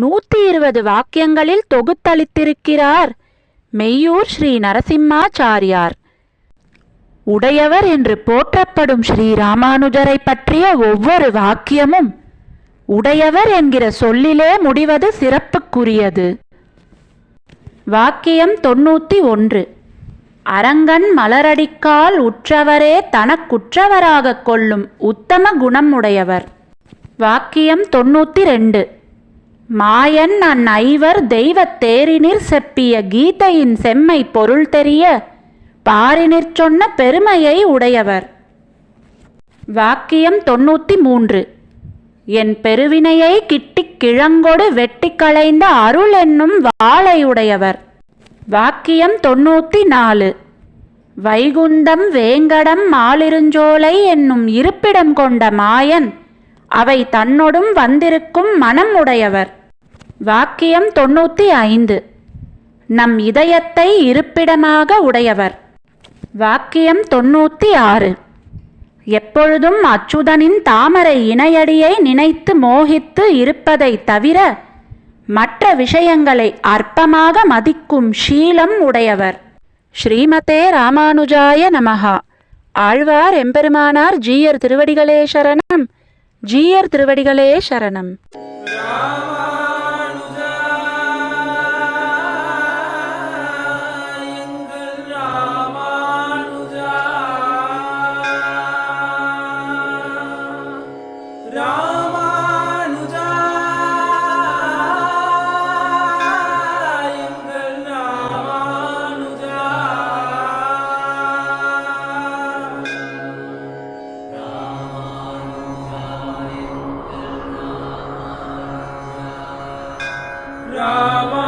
நூத்தி இருபது வாக்கியங்களில் தொகுத்தளித்திருக்கிறார் மெய்யூர் ஸ்ரீ நரசிம்மாச்சாரியார். உடையவர் என்று போற்றப்படும் ஸ்ரீ ராமானுஜரை பற்றிய ஒவ்வொரு வாக்கியமும் உடையவர் என்கிற சொல்லிலே முடிவது சிறப்புக்குரியது. வாக்கியம் தொண்ணூத்தி ஒன்று. அரங்கன் மலரடிக்கால் உற்றவரே தனக்குற்றவராகக் கொள்ளும் உத்தம குணம் உடையவர் வாக்கியம் தொண்ணூத்தி ரெண்டு மாயன் அந் ஐவர் தெய்வத் தேரினிற் செப்பிய கீதையின் செம்மை பொருள் தெரிய பாரினிற் சொன்ன பெருமையை உடையவர். வாக்கியம் தொண்ணூற்றி மூன்று என் பெருவினையை கிட்டிக் கிழங்கொடு வெட்டிக் களைந்த அருள் என்னும் வாழையுடையவர் வாக்கியம் தொண்ணூற்றி நாலு வைகுந்தம் வேங்கடம் மாலிருஞ்சோலை என்னும் இருப்பிடம் கொண்ட மாயன் அவை தன்னொடும் வந்திருக்கும் மனம் உடையவர். வாக்கியம் தொண்ணூற்றி ஐந்து. நம் இதயத்தை இருப்பிடமாக உடையவர். வாக்கியம் தொண்ணூற்றி ஆறு. எப்பொழுதும் அச்சுதனின் தாமரை இணையடியை நினைத்து மோகித்து இருப்பதைத் தவிர மற்ற விஷயங்களை அற்பமாக மதிக்கும் ஷீலம் உடையவர். ஸ்ரீமதே ராமானுஜாய நமஹா. ஆழ்வார் எம்பெருமானார் ஜீயர் திருவடிகளே சரணம். ஜீயர் திருவடிகளே சரணம். Rama.